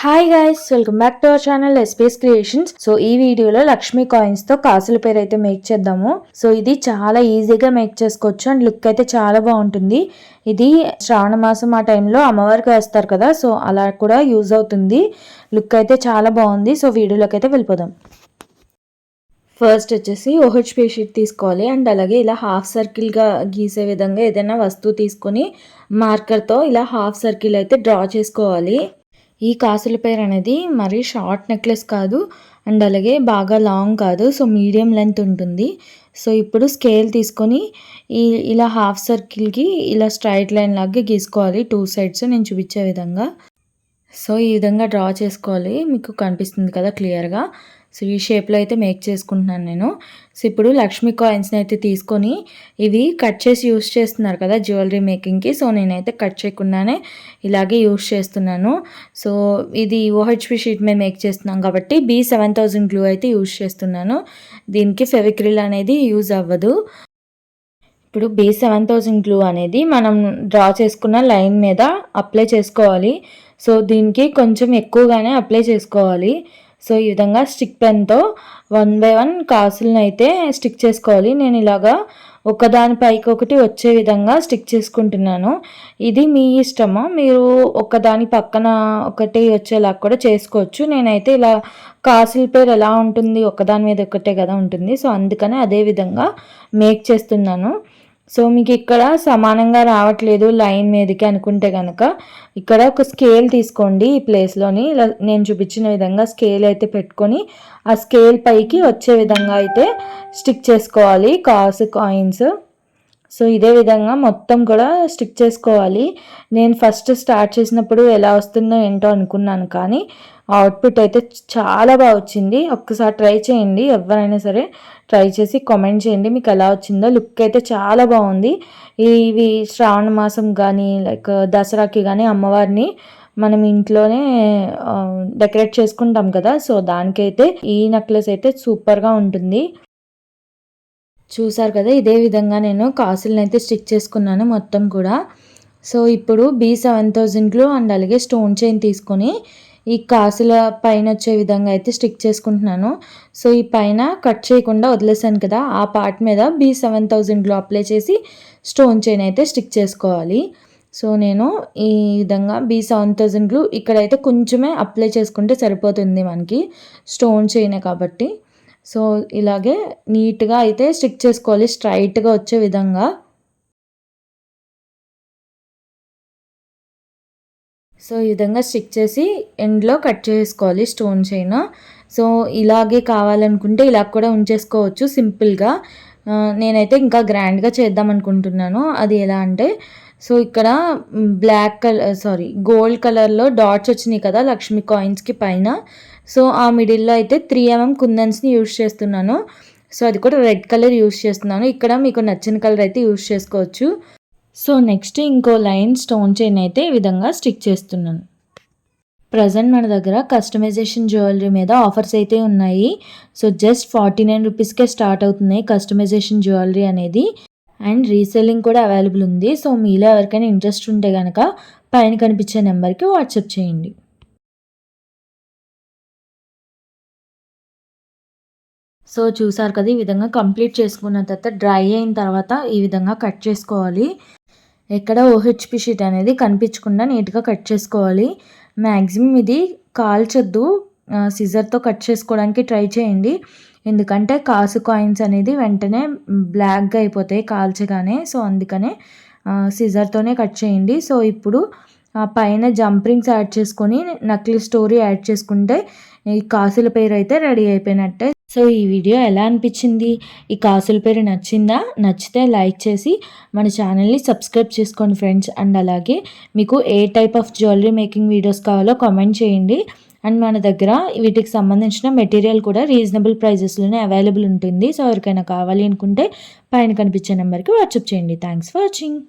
Hi guys welcome back to our channel SPS creations so ఈ వీడియోలో లక్ష్మీ కాయిన్స్తో కాసుల పేరు అయితే మేక్ చేద్దాము. సో ఇది చాలా ఈజీగా మేక్ చేసుకోవచ్చు అండ్ లుక్ అయితే చాలా బాగుంటుంది. ఇది శ్రావణ మాసం ఆ టైంలో అమ్మవారికి వేస్తారు కదా సో అలా కూడా యూజ్ అవుతుంది. లుక్ అయితే చాలా బాగుంది. సో వీడియోలోకి అయితే వెళ్ళిపోదాం. ఫస్ట్ వచ్చేసి ఓహెచ్పి షీట్ తీసుకోవాలి అండ్ అలాగే ఇలా హాఫ్ సర్కిల్గా గీసే విధంగా ఏదైనా వస్తువు తీసుకొని మార్కర్తో ఇలా హాఫ్ సర్కిల్ అయితే డ్రా చేసుకోవాలి. ఈ కాసుల పేరు అనేది మరీ షార్ట్ నెక్లెస్ కాదు అండ్ అలాగే బాగా లాంగ్ కాదు సో మీడియం లెంత్ ఉంటుంది. సో ఇప్పుడు స్కేల్ తీసుకొని ఈ ఇలా హాఫ్ సర్కిల్కి ఇలా స్ట్రైట్ లైన్ లాగా గీసుకోవాలి టూ సైడ్స్ నేను చూపించే విధంగా. సో ఈ విధంగా డ్రా చేసుకోవాలి. మీకు కనిపిస్తుంది కదా క్లియర్గా. సో ఈ షేప్లో అయితే మేక్ చేసుకుంటున్నాను నేను. సో ఇప్పుడు లక్ష్మీ కాయిన్స్ని అయితే తీసుకొని ఇవి కట్ చేసి యూస్ చేస్తున్నారు కదా జ్యువెలరీ మేకింగ్కి. సో నేనైతే కట్ చేయకుండానే ఇలాగే యూస్ చేస్తున్నాను. సో ఇది ఓహెచ్పి షీట్ మేము మేక్ చేస్తున్నాం కాబట్టి బీ సెవెన్ థౌజండ్ గ్లూ అయితే యూస్ చేస్తున్నాను. దీనికి ఫెవిక్రిల్ అనేది యూజ్ అవ్వదు. ఇప్పుడు బీ సెవెన్ థౌజండ్ గ్లూ అనేది మనం డ్రా చేసుకున్న లైన్ మీద అప్లై చేసుకోవాలి. సో దీనికి కొంచెం ఎక్కువగానే అప్లై చేసుకోవాలి. సో ఈ విధంగా స్టిక్ పెన్తో వన్ బై వన్ కాసులను అయితే స్టిక్ చేసుకోవాలి. నేను ఇలాగా ఒకదాని పైకి ఒకటి వచ్చే విధంగా స్టిక్ చేసుకుంటున్నాను. ఇది మీ ఇష్టము. మీరు ఒకదాని పక్కన ఒకటి వచ్చేలా కూడా చేసుకోవచ్చు. నేనైతే ఇలా కాసుల పేరు ఎలా ఉంటుంది ఒకదాని మీద ఒకటే కదా ఉంటుంది. సో అందుకని అదే విధంగా మేక్ చేస్తున్నాను. సో మీకు ఇక్కడ సమానంగా రావట్లేదు లైన్ మీదకి అనుకుంటే కనుక ఇక్కడ ఒక స్కేల్ తీసుకోండి ఈ ప్లేస్లోని. నేను చూపించిన విధంగా స్కేల్ అయితే పెట్టుకొని ఆ స్కేల్ పైకి వచ్చే విధంగా అయితే స్టిక్ చేసుకోవాలి కాసు కాయిన్స్. సో ఇదే విధంగా మొత్తం కూడా స్టిక్ చేసుకోవాలి. నేను ఫస్ట్ స్టార్ట్ చేసినప్పుడు ఎలా వస్తుందో ఏంటో అనుకున్నాను కానీ అవుట్పుట్ అయితే చాలా బాగా వచ్చింది. ఒక్కసారి ట్రై చేయండి ఎవరైనా సరే ట్రై చేసి కామెంట్ చేయండి మీకు ఎలా వచ్చిందో. లుక్ అయితే చాలా బాగుంది. ఇవి శ్రావణ మాసం కానీ లైక్ దసరాకి కానీ అమ్మవారిని మనం ఇంట్లోనే డెకరేట్ చేసుకుంటాం కదా సో దానికైతే ఈ నెక్లెస్ అయితే సూపర్గా ఉంటుంది. చూసారు కదా ఇదే విధంగా నేను కాసులను అయితే స్టిక్ చేసుకున్నాను మొత్తం కూడా. సో ఇప్పుడు బీ సెవెన్ థౌజండ్లో అండ్ అలాగే స్టోన్ చైన్ తీసుకొని ఈ కాసుల పైన వచ్చే విధంగా అయితే స్టిక్ చేసుకుంటున్నాను. సో ఈ పైన కట్ చేయకుండా వదిలేసాను కదా ఆ పార్ట్ మీద బీ సెవెన్ థౌజండ్లో అప్లై చేసి స్టోన్ చైన్ అయితే స్టిక్ చేసుకోవాలి. సో నేను ఈ విధంగా బీ సెవెన్ థౌజండ్లు ఇక్కడైతే కొంచెమే అప్లై చేసుకుంటే సరిపోతుంది మనకి స్టోన్ చైనే కాబట్టి. సో ఇలాగే నీట్గా అయితే స్టిక్ చేసుకోవాలి స్ట్రైట్గా వచ్చే విధంగా. సో ఈ విధంగా స్టిక్ చేసి ఎండ్లో కట్ చేసుకోవాలి స్టోన్ చైన్. సో ఇలాగే కావాలనుకుంటే ఇలా కూడా ఉంచేసుకోవచ్చు సింపుల్గా. నేనైతే ఇంకా గ్రాండ్గా చేద్దాం అనుకుంటున్నాను. అది ఎలా అంటే సో ఇక్కడ బ్లాక్ కలర్ సారీ గోల్డ్ కలర్లో డాట్స్ వచ్చినాయి కదా లక్ష్మీ కాయిన్స్కి పైన. సో ఆ మిడిల్లో అయితే త్రీ ఎంఎం కుందన్స్ని యూస్ చేస్తున్నాను. సో అది కూడా రెడ్ కలర్ యూస్ చేస్తున్నాను. ఇక్కడ మీకు నచ్చిన కలర్ అయితే యూస్ చేసుకోవచ్చు. సో నెక్స్ట్ ఇంకో లైన్ స్టోన్ చైన్ అయితే ఈ విధంగా స్టిక్ చేస్తున్నాను. ప్రజెంట్ మన దగ్గర కస్టమైజేషన్ జ్యువెలరీ మీద ఆఫర్స్ అయితే ఉన్నాయి. సో జస్ట్ ఫార్టీ నైన్ రూపీస్కే స్టార్ట్ అవుతున్నాయి కస్టమైజేషన్ జ్యువెలరీ అనేది. అండ్ రీసెల్లింగ్ కూడా అవైలబుల్ ఉంది. సో మీలో ఎవరికైనా ఇంట్రెస్ట్ ఉంటే కనుక పైన కనిపించే నెంబర్కి వాట్సాప్ చేయండి. సో చూసారు కదా ఈ విధంగా కంప్లీట్ చేసుకున్న తర్వాత డ్రై అయిన తర్వాత ఈ విధంగా కట్ చేసుకోవాలి. ఎక్కడ ఓహెచ్పి షీట్ అనేది కనిపించకుండా నీట్గా కట్ చేసుకోవాలి. మ్యాక్సిమం ఇది కాల్చొద్దు. సిజర్తో కట్ చేసుకోవడానికి ట్రై చేయండి. ఎందుకంటే కాసు కాయిన్స్ అనేది వెంటనే బ్లాక్గా అయిపోతాయి కాల్చగానే. సో అందుకనే సిజర్తోనే కట్ చేయండి. సో ఇప్పుడు పైన జంప్రింగ్స్ యాడ్ చేసుకొని నకిలీ స్టోరీ యాడ్ చేసుకుంటే ఈ కాసుల పేరు అయితే రెడీ అయిపోయినట్టే. సో ఈ వీడియో ఎలా అనిపించింది? ఈ కాసుల పేరు నచ్చిందా? నచ్చితే లైక్ చేసి మన ఛానల్ని సబ్స్క్రైబ్ చేసుకోండి ఫ్రెండ్స్ అండ్ అలాగే మీకు ఏ type of jewellery making videos కావాలో కామెంట్ చేయండి. అండ్ మన దగ్గర వీటికి సంబంధించిన మెటీరియల్ కూడా రీజనబుల్ ప్రైజెస్లోనే అవైలబుల్ ఉంటుంది. సో ఎవరికైనా కావాలి అనుకుంటే పైన కనిపించే నెంబర్కి వాట్సాప్ చేయండి. Thanks for watching